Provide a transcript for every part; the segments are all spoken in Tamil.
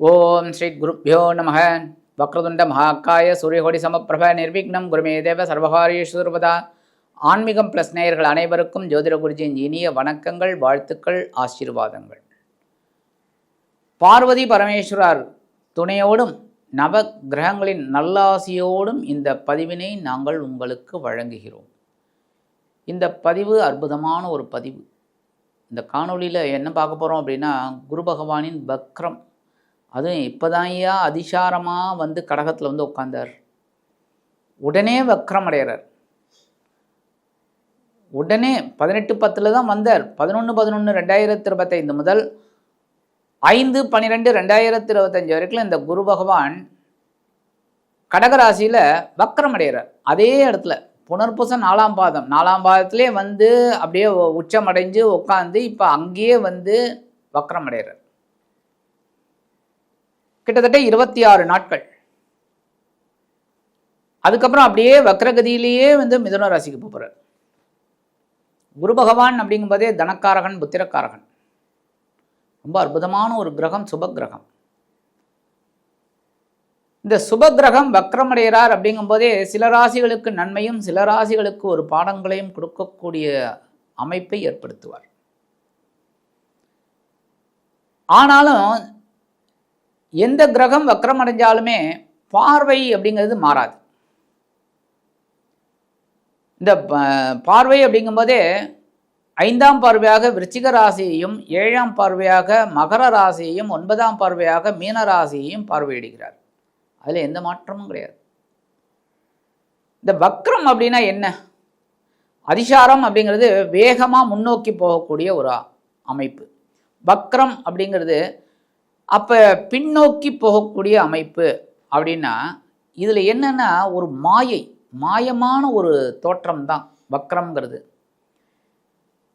ஓம் ஸ்ரீ குருப்பியோ நம வக்ரதுண்ட மகாக்காய சூரியகோடி சமப்பிரப நிர்விக்னம். குருமே தேவ சர்வகாரியஸ்வரபதா ஆன்மீகம் ப்ளஸ் நேயர்கள் அனைவருக்கும் ஜோதிட குருஜியின் இனிய வணக்கங்கள் வாழ்த்துக்கள் ஆசீர்வாதங்கள். பார்வதி பரமேஸ்வரர் துணையோடும் நவ கிரகங்களின் நல்லாசியோடும் இந்த பதிவினை நாங்கள் உங்களுக்கு வழங்குகிறோம். இந்த பதிவு அற்புதமான ஒரு பதிவு. இந்த காணொளியில் என்ன பார்க்க போகிறோம் அப்படின்னா குரு பகவானின் பக்ரம் அதுவும் இப்போதான்யா அதிசாரமாக வந்து கடகத்தில் வந்து உட்காந்தார் உடனே வக்ரம் அடைகிறார் உடனே பதினெட்டு பத்தில் தான் வந்தார். பதினொன்று பதினொன்று ரெண்டாயிரத்தி இருபத்தைந்து முதல் ஐந்து பன்னிரெண்டு ரெண்டாயிரத்தி இருபத்தஞ்சு வரைக்கும் இந்த குரு பகவான் கடகராசியில் வக்ரம் அடைகிறார் அதே இடத்துல புனர்பூசம் நாலாம் பாதம். நாலாம் பாதத்திலே வந்து அப்படியே உச்சம் அடைஞ்சு உட்காந்து இப்போ அங்கேயே வந்து வக்ரம் அடைகிறார் கிட்டத்தட்ட இருபத்தி ஆறு நாட்கள். அதுக்கப்புறம் அப்படியே வக்ரகதியிலேயே வந்து மிதுன ராசிக்கு போகிறார் குரு பகவான் அப்படிங்கும்போதே தனக்காரகன் புத்திரக்காரகன். ரொம்ப அற்புதமான ஒரு கிரகம் சுப கிரகம் இந்த சுப கிரகம் வக்ரமடைகிறார் அப்படிங்கும்போதே சில ராசிகளுக்கு நன்மையும் சில ராசிகளுக்கு ஒரு பாடங்களையும் கொடுக்கக்கூடிய அமைப்பை ஏற்படுத்துவார். ஆனாலும் எந்த கிரகம் வக்ரம் அடைஞ்சாலுமே பார்வை அப்படிங்கிறது மாறாது. இந்த பார்வை அப்படிங்கும்போதே ஐந்தாம் பார்வையாக விருச்சிக ராசியையும் ஏழாம் பார்வையாக மகர ராசியையும் ஒன்பதாம் பார்வையாக மீன ராசியையும் பார்வையிடுகிறார். அதில் எந்த மாற்றமும் கிடையாது. இந்த வக்ரம் அப்படின்னா என்ன? அதிசாரம் அப்படிங்கிறது வேகமாக முன்னோக்கி போகக்கூடிய ஒரு அமைப்பு. வக்ரம் அப்படிங்கிறது அப்போ பின்னோக்கி போகக்கூடிய அமைப்பு அப்படின்னா இதில் என்னென்னா ஒரு மாயை மாயமான ஒரு தோற்றம் தான் வக்ரம்ங்கிறது.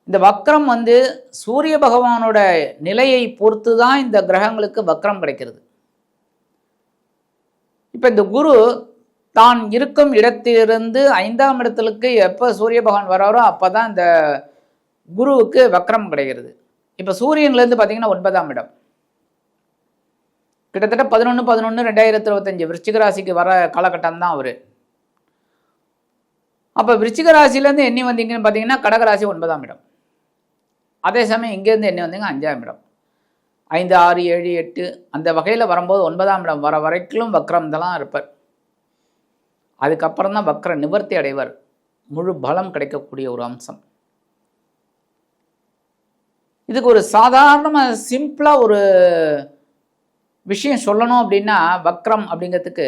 இந்த வக்ரம் வந்து சூரிய பகவானோட நிலையை பொறுத்து தான் இந்த கிரகங்களுக்கு வக்ரம் கிடைக்கிறது. இப்போ இந்த குரு தான் இருக்கும் இடத்திலிருந்து ஐந்தாம் இடத்துக்கு எப்போ சூரிய பகவான் வராரோ அப்போ தான் இந்த குருவுக்கு வக்ரம் கிடைக்கிறது. இப்போ சூரியன்லேருந்து பார்த்தீங்கன்னா ஒன்பதாம் இடம். கிட்டத்தட்ட பதினொன்று பதினொன்று ரெண்டாயிரத்தி இருபத்தஞ்சி விருச்சிக ராசிக்கு வர காலகட்டம் தான் அவர். அப்போ விருச்சிக ராசிலேருந்து எண்ணி வந்தீங்கன்னு பார்த்தீங்கன்னா கடகராசி ஒன்பதாம் இடம். அதே சமயம் இங்கேருந்து எண்ணி வந்தீங்க அஞ்சாம் இடம். ஐந்து ஆறு ஏழு எட்டு அந்த வகையில் வரும்போது ஒன்பதாம் இடம் வர வரைக்கும் வக்ரம் தான் இருப்பார். அதுக்கப்புறம் தான் வக்ர நிவர்த்தி அடைவர். முழு பலம் கிடைக்கக்கூடிய ஒரு அம்சம். இதுக்கு ஒரு சாதாரணமாக சிம்பிளாக ஒரு விஷயம் சொல்லணும் அப்படின்னா வக்ரம் அப்படிங்கிறதுக்கு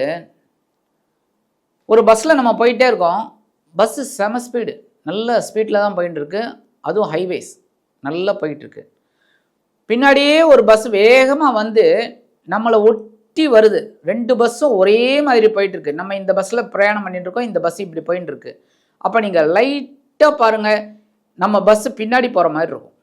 ஒரு பஸ்ஸில் நம்ம போயிட்டே இருக்கோம். பஸ்ஸு செம ஸ்பீடு நல்ல ஸ்பீடில் தான் போயிட்டு இருக்கு அதுவும் ஹைவேஸ் நல்லா போயிட்டுருக்கு. பின்னாடியே ஒரு பஸ் வேகமாக வந்து நம்மளை ஒட்டி வருது. ரெண்டு பஸ்ஸும் ஒரே மாதிரி போயிட்டுருக்கு. நம்ம இந்த பஸ்ஸில் பிரயாணம் பண்ணிட்டு இருக்கோம் இந்த பஸ் இப்படி போயிட்டுருக்கு அப்போ நீங்கள் லைட்டாக பாருங்கள் நம்ம பஸ்ஸு பின்னாடி போகிற மாதிரி இருக்கும்.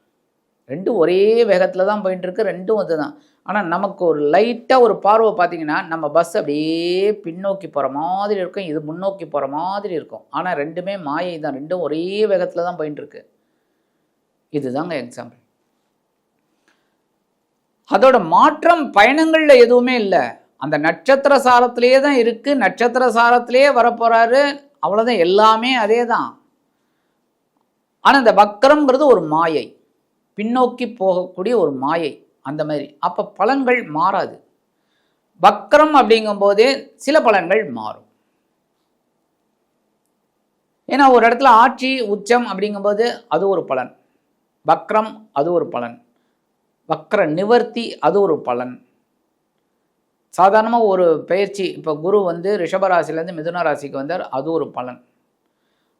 ரெண்டும் ஒரே வேகத்தில் தான் போயிட்டுருக்கு ரெண்டும் அதுதான் ஆனால் நமக்கு ஒரு லைட்டாக ஒரு பார்வை பார்த்தீங்கன்னா நம்ம பஸ் அப்படியே பின்னோக்கி போகிற மாதிரி இருக்கும். இது முன்னோக்கி போகிற மாதிரி இருக்கும். ஆனால் ரெண்டுமே மாயை தான். ரெண்டும் ஒரே வேகத்தில் தான் போயிட்டு இருக்கு. இதுதாங்க எக்ஸாம்பிள் அதோட மாற்றம் பயணங்களில் எதுவுமே இல்லை. அந்த நட்சத்திர சாரத்திலேயே தான் இருக்குது நட்சத்திர சாரத்திலேயே வரப்போகிறாரு அவ்வளோதான் எல்லாமே அதே தான். ஆனால் இந்த வக்கரம்ங்கிறது ஒரு மாயை. பின்னோக்கி போகக்கூடிய ஒரு மாயை. அந்த மாதிரி. அப்போ பலன்கள் மாறாது. வக்கரம் அப்படிங்கும்போதே சில பலன்கள் மாறும். ஏன்னா ஒரு இடத்துல ஆட்சி உச்சம் அப்படிங்கும்போது அது ஒரு பலன். வக்ரம் அது ஒரு பலன். வக்ர நிவர்த்தி அது ஒரு பலன். சாதாரணமாக ஒரு பயிற்சி இப்போ குரு வந்து ரிஷபராசிலேருந்து மிதுன ராசிக்கு வந்தார் அது ஒரு பலன்.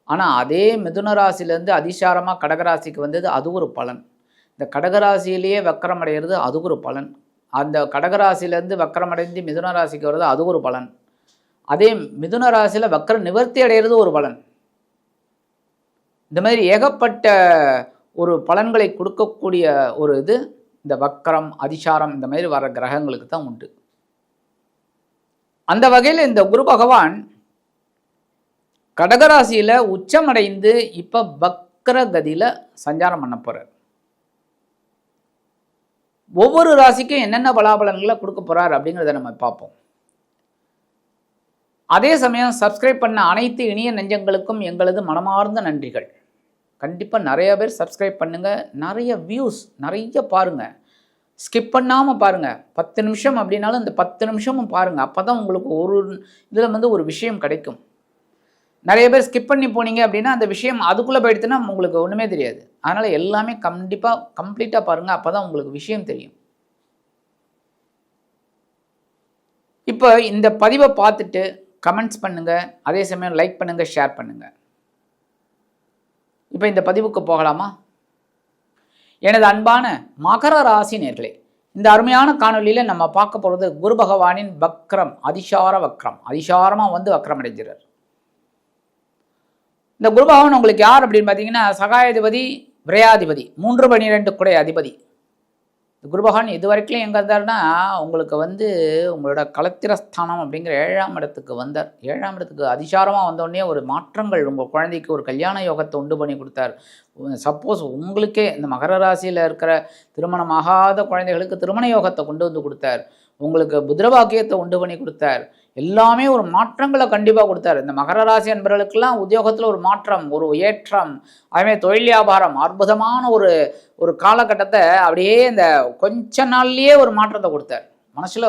ஆனால் அதே மிதுன ராசிலேருந்து அதிசாரமாக கடகராசிக்கு வந்தது அது ஒரு பலன். இந்த கடகராசியிலேயே வக்கரம் அடைகிறது அது ஒரு பலன். அந்த கடகராசியிலேருந்து வக்கரம் அடைந்து மிதுன ராசிக்கு வர்றது அது ஒரு பலன். அதே மிதுன ராசியில் வக்கர நிவர்த்தி அடைகிறது ஒரு பலன். இந்த மாதிரி ஏகப்பட்ட ஒரு பலன்களை கொடுக்கக்கூடிய ஒரு இது இந்த வக்கரம் அதிசாரம் இந்த மாதிரி வர கிரகங்களுக்கு தான் உண்டு. அந்த வகையில் இந்த குரு பகவான் கடகராசியில் உச்சமடைந்து இப்போ வக்கர கதியில் சஞ்சாரம் பண்ண போகிறார் ஒவ்வொரு ராசிக்கும் என்னென்ன பலாபலன்களை கொடுக்க போறார் அப்படிங்கிறத நம்ம பார்ப்போம். அதே சமயம் சப்ஸ்கிரைப் பண்ண அனைத்து இனிய நெஞ்சங்களுக்கும் எங்களது மனமார்ந்த நன்றிகள். கண்டிப்பாக நிறைய பேர் சப்ஸ்கிரைப் பண்ணுங்கள் நிறைய வியூஸ் நிறைய பாருங்கள் ஸ்கிப் பண்ணாமல் பாருங்கள் பத்து நிமிஷம் அப்படின்னாலும் இந்த பத்து நிமிஷமும் பாருங்கள் அப்போ தான் உங்களுக்கு ஒரு இதில் வந்து ஒரு விஷயம் கிடைக்கும். நிறைய பேர் ஸ்கிப் பண்ணி போனீங்க அப்படின்னா அந்த விஷயம் அதுக்குள்ளே போயிடுச்சுன்னா உங்களுக்கு ஒன்றுமே தெரியாது. அதனால் எல்லாமே கண்டிப்பாக கம்ப்ளீட்டாக பாருங்கள் அப்போ தான் உங்களுக்கு விஷயம் தெரியும். இப்போ இந்த பதிவை பார்த்துட்டு கமெண்ட்ஸ் பண்ணுங்கள் அதே சமயம் லைக் பண்ணுங்கள் ஷேர் பண்ணுங்கள் இப்போ இந்த பதிவுக்கு போகலாமா? எனது அன்பான மகர ராசி நேர்களே இந்த அருமையான காணொலியில் நம்ம பார்க்க போகிறது குரு பகவானின் வக்ரம் அதிசார வக்ரம். அதிசாரமாக வந்து வக்ரம் அடைஞ்சிறார் இந்த குருபகவன் உங்களுக்கு யார் அப்படின்னு பார்த்தீங்கன்னா சகாயாதிபதி விரையாதிபதி. மூன்று பன்னிரெண்டு குடை அதிபதி. இந்த குரு இது வரைக்கும் எங்கே இருந்தாருன்னா உங்களுக்கு வந்து உங்களோட களத்திரஸ்தானம் அப்படிங்கிற ஏழாம் இடத்துக்கு வந்தார். ஏழாம் இடத்துக்கு அதிசாரமாக வந்தோடனே ஒரு மாற்றங்கள் உங்கள் குழந்தைக்கு ஒரு கல்யாண யோகத்தை உண்டு பண்ணி கொடுத்தார். சப்போஸ் உங்களுக்கே இந்த மகர ராசியில் இருக்கிற திருமணமாகாத குழந்தைகளுக்கு திருமண யோகத்தை கொண்டு வந்து கொடுத்தார். உங்களுக்கு புத்திரபாக்கியத்தை உண்டு பண்ணி கொடுத்தார். எல்லாமே ஒரு மாற்றங்களை கண்டிப்பாக கொடுத்தாரு. இந்த மகர ராசி என்பவர்களுக்கெல்லாம் உத்தியோகத்தில் ஒரு மாற்றம் ஒரு ஏற்றம் அதுமாதிரி தொழில் வியாபாரம் அற்புதமான ஒரு ஒரு காலகட்டத்தை அப்படியே இந்த கொஞ்ச நாள்லயே ஒரு மாற்றத்தை கொடுத்தார். மனசில்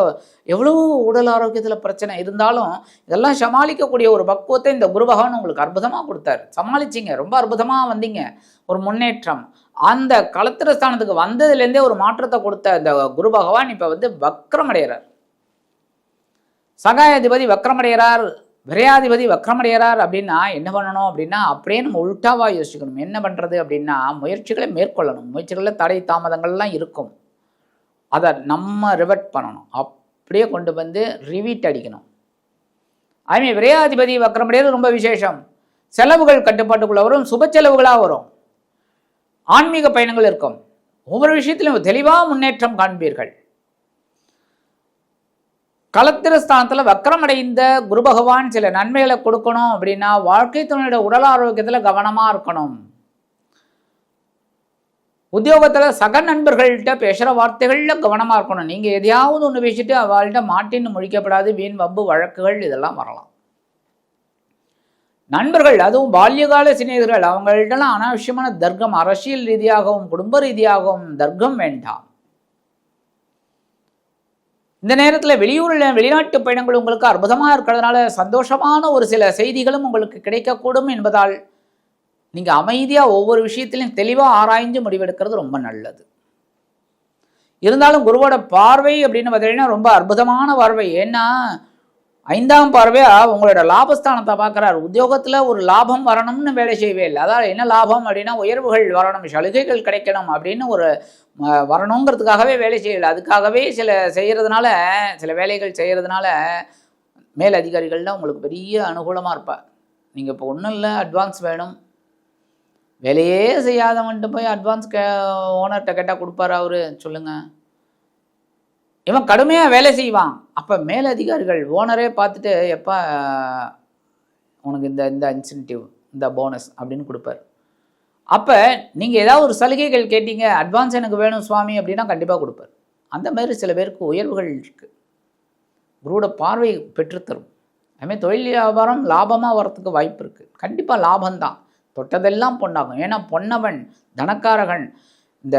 எவ்வளோ உடல் ஆரோக்கியத்தில் பிரச்சனை இருந்தாலும் இதெல்லாம் சமாளிக்கக்கூடிய ஒரு பக்குவத்தை இந்த குரு பகவான் உங்களுக்கு அற்புதமாக கொடுத்தாரு. சமாளிச்சிங்க. ரொம்ப அற்புதமாக வந்தீங்க. ஒரு முன்னேற்றம். அந்த களத்திர ஸ்தானத்துக்கு வந்ததுலேருந்தே ஒரு மாற்றத்தை கொடுத்த இந்த குரு பகவான் இப்போ வந்து வக்ரம் அடைகிறார் சகாயாதிபதி வக்கரமடைகிறார் விரையாதிபதி வக்கரமடைகிறார் அப்படின்னா என்ன பண்ணணும் அப்படின்னா அப்படியே நம்ம உள்டாவாக யோசிக்கணும். என்ன பண்ணுறது அப்படின்னா முயற்சிகளை மேற்கொள்ளணும். முயற்சிகளில் தடை தாமதங்கள்லாம் இருக்கும். அதை நம்ம ரிவர்ட் பண்ணணும். அப்படியே கொண்டு வந்து ரிவீட் அடிக்கணும். அதுமாதிரி விரையாதிபதி வக்ரமடைகிறது ரொம்ப விசேஷம். செலவுகள் கட்டுப்பாட்டுக்குள்ளே வரும் சுப செலவுகளாக வரும். ஆன்மீக பயணங்கள் இருக்கும். ஒவ்வொரு விஷயத்திலும் தெளிவாக முன்னேற்றம் காண்பீர்கள். களத்திரஸ்தானத்தில் வக்கரமடைந்த குரு பகவான் சில நன்மைகளை கொடுக்கணும் அப்படின்னா வாழ்க்கை துணையோட உடல் ஆரோக்கியத்தில் கவனமாக இருக்கணும். உத்தியோகத்தில் சக நண்பர்கள்ட்ட பேசுகிற வார்த்தைகளில் கவனமாக இருக்கணும். நீங்கள் எதையாவது ஒன்று பேசிட்டு அவள்கிட்ட மாட்டின்னு முழிக்கப்படாது வீண் வம்பு வழக்குகள் இதெல்லாம் வரலாம். நண்பர்கள் அதுவும் பால்யகால சிநேகர்கள் அவங்கள்ட்டலாம் அனாவசியமான தர்க்கம் அரசியல் ரீதியாகவும் குடும்ப ரீதியாகவும் தர்க்கம் வேண்டாம். இந்த நேரத்தில் வெளியூரில் வெளிநாட்டு பயணங்கள் உங்களுக்கு அற்புதமாக இருக்கிறதுனால சந்தோஷமான ஒரு சில செய்திகளும் உங்களுக்கு கிடைக்கக்கூடும் என்பதால் நீங்கள் அமைதியாக ஒவ்வொரு விஷயத்திலையும் தெளிவாக ஆராய்ஞ்சு முடிவெடுக்கிறது ரொம்ப நல்லது. இருந்தாலும் குருவோட பார்வை அப்படின்னு பார்த்தீங்கன்னா ரொம்ப அற்புதமான பார்வை. ஏன்னா ஐந்தாம் பார்வையாக உங்களோட லாபஸ்தானத்தை பார்க்குறார். உத்தியோகத்தில் ஒரு லாபம் வரணும்னு வேலை செய்வே இல்லை. அதாவது என்ன லாபம் அப்படின்னா உயர்வுகள் வரணும் சலுகைகள் கிடைக்கணும் அப்படின்னு ஒரு வரணுங்கிறதுக்காகவே வேலை செய்யலை. அதுக்காகவே சில செய்கிறதுனால சில வேலைகள் செய்கிறதுனால மேல் அதிகாரிகள்லாம் உங்களுக்கு பெரிய அனுகூலமாக இருப்பாள் நீங்கள் இப்போ ஒன்றும் இல்லை அட்வான்ஸ் வேணும். வேலையே செய்யாதவன்ட்டு போய் அட்வான்ஸ் கே ஓனர்கிட்ட கேட்டால் கொடுப்பாரு அவர். சொல்லுங்கள் இவன் கடுமையாக வேலை செய்வான். அப்போ மேலதிகாரிகள் ஓனரே பார்த்துட்டு எப்போ உனக்கு இந்த இந்த இன்சென்டிவ் இந்த போனஸ் அப்படின்னு கொடுப்பார். அப்போ நீங்கள் ஏதாவது ஒரு சலுகைகள் கேட்டீங்க அட்வான்ஸ் எனக்கு வேணும் சுவாமி அப்படின்னா கண்டிப்பாக கொடுப்பார். அந்த மாதிரி சில பேருக்கு உயர்வுகள் இருக்குது குருவோட பார்வை பெற்றுத்தரும். அதுமாதிரி தொழில் வியாபாரம் லாபமாக வரத்துக்கு வாய்ப்பு இருக்குது கண்டிப்பாக லாபம்தான். தொட்டதெல்லாம் பொண்ணாகும். ஏன்னா பொன்னவன் தனக்காரகன். இந்த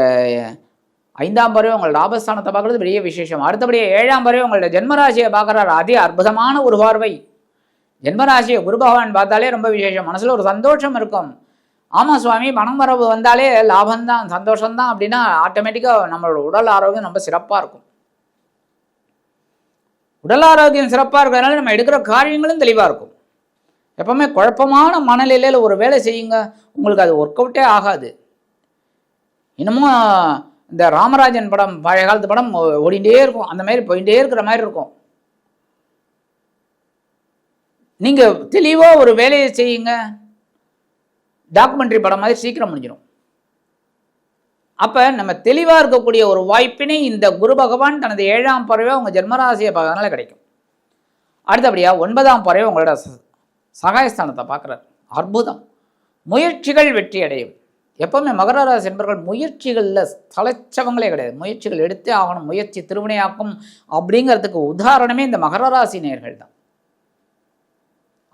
ஐந்தாம் பறவை உங்கள் லாபஸ்தானத்தை பார்க்குறது பெரிய விசேஷம். அடுத்தபடியே ஏழாம் பறவை உங்களோட ஜென்மராசியை பார்க்குறாரு. அதே அற்புதமான ஒரு பார்வை. ஜென்மராசியை குரு பகவான் பார்த்தாலே ரொம்ப விசேஷம். மனசில் ஒரு சந்தோஷம் இருக்கும். ஆமாம் சுவாமி பணம் வரவு வந்தாலே லாபம்தான் சந்தோஷம்தான் அப்படின்னா ஆட்டோமேட்டிக்காக நம்மளோட உடல் ஆரோக்கியம் ரொம்ப சிறப்பாக இருக்கும். உடல் ஆரோக்கியம் சிறப்பாக இருக்கிறதுனால நம்ம எடுக்கிற காரியங்களும் தெளிவாக இருக்கும். எப்பவுமே குழப்பமான மனநிலையில் ஒரு வேலை செய்யுங்க உங்களுக்கு அது ஒர்க் அவுட்டே ஆகாது. இன்னமும் இந்த ராமராஜன் படம் பழைய காலத்து படம் ஓடிண்டே இருக்கும். அந்த மாதிரி போயிட்டே இருக்கிற மாதிரி இருக்கும். நீங்கள் தெளிவாக ஒரு வேலையை செய்யுங்க. டாக்குமெண்ட்ரி படம் மாதிரி சீக்கிரம் முடிஞ்சிடும் அப்போ நம்ம தெளிவாக இருக்கக்கூடிய ஒரு வாய்ப்பினை இந்த குரு பகவான் தனது ஏழாம் பறவை உங்கள் ஜென்மராசியை பார்க்கறதுனால கிடைக்கும். அடுத்தபடியாக ஒன்பதாம் பறவை உங்களோட சகாயஸ்தானத்தை பார்க்குறாரு. அற்புதம். முயற்சிகள் வெற்றி அடையும். எப்பவுமே மகர ராசி என்பவர்கள் முயற்சிகளில் தலைச்சவங்களே கிடையாது. முயற்சிகள் எடுத்தே ஆகணும். முயற்சி திருவினையாக்கும் அப்படிங்கிறதுக்கு உதாரணமே இந்த மகர ராசி நேர்கள் தான்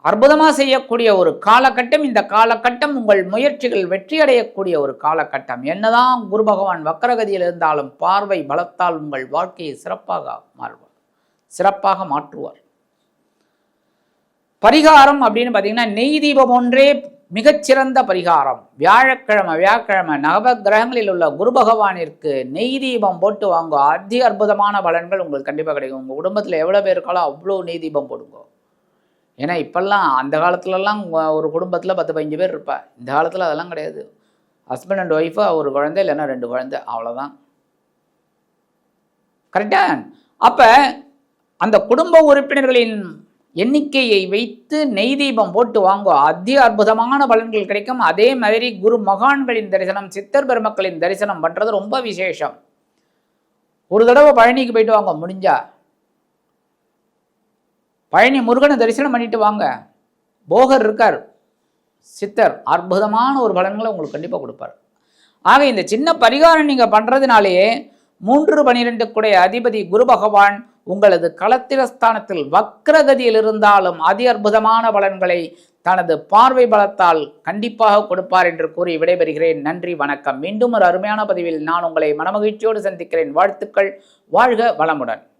அற்புதமாக செய்யக்கூடிய ஒரு காலகட்டம் இந்த காலகட்டம் உங்கள் முயற்சிகள் வெற்றியடையக்கூடிய ஒரு காலகட்டம். என்னதான் குரு பகவான் வக்கரகதியில் இருந்தாலும் பார்வை பலத்தால் உங்கள் வாழ்க்கையை சிறப்பாக மாறுவார். சிறப்பாக மாற்றுவார். பரிகாரம் அப்படின்னு பார்த்தீங்கன்னா நெய் தீபம் ஒன்றே மிகச்சிறந்த பரிகாரம். வியாழக்கிழமை வியாழக்கிழமை நவ கிரகங்களில் உள்ள குரு பகவானிற்கு நெய் தீபம் போட்டு வாங்க. அதி அற்புதமான பலன்கள் உங்களுக்கு கண்டிப்பாக கிடைக்கும். உங்கள் குடும்பத்தில் எவ்வளோ பேர் இருக்காலோ அவ்வளோ நெய் தீபம் போடுங்க. ஏன்னா இப்போல்லாம் அந்த காலத்துலலாம் ஒரு குடும்பத்தில் பத்து பதினஞ்சு பேர் இருப்பா. இந்த காலத்தில் அதெல்லாம் கிடையாது. ஹஸ்பண்ட் அண்ட் ஒய்ஃபு ஒரு குழந்தை இல்லைன்னா ரெண்டு குழந்தை அவ்வளோதான் கரெக்டா அப்போ அந்த குடும்ப உறுப்பினர்களின் எண்ணிக்கையை வைத்து நெய் தீபம் போட்டு வாங்குவோம் அதி அற்புதமான பலன்கள் கிடைக்கும். அதே மாதிரி குரு மகான்களின் தரிசனம் சித்தர் பெருமக்களின் தரிசனம் பண்ணுறது ரொம்ப விசேஷம். ஒரு தடவை பழனிக்கு போயிட்டு வாங்க முடிஞ்சா. பழனி முருகனை தரிசனம் பண்ணிட்டு வாங்க. போகர் இருக்கார். சித்தர் அற்புதமான ஒரு பலன்களை உங்களுக்கு கண்டிப்பாக கொடுப்பார். ஆக இந்த சின்ன பரிகாரம் நீங்கள் பண்ணுறதுனாலேயே மூன்று பனிரெண்டுக்குடைய அதிபதி குரு பகவான் உங்களது களத்திரஸ்தானத்தில் வக்ரகதியில் இருந்தாலும் அதி அற்புதமான பலன்களை தனது பார்வை பலத்தால் கண்டிப்பாக கொடுப்பார் என்று கூறி விடைபெறுகிறேன். நன்றி வணக்கம். மீண்டும் ஒரு அருமையான பதிவில் நான் உங்களை மனமகிழ்ச்சியோடு சந்திக்கிறேன். வாழ்த்துக்கள். வாழ்க வளமுடன்.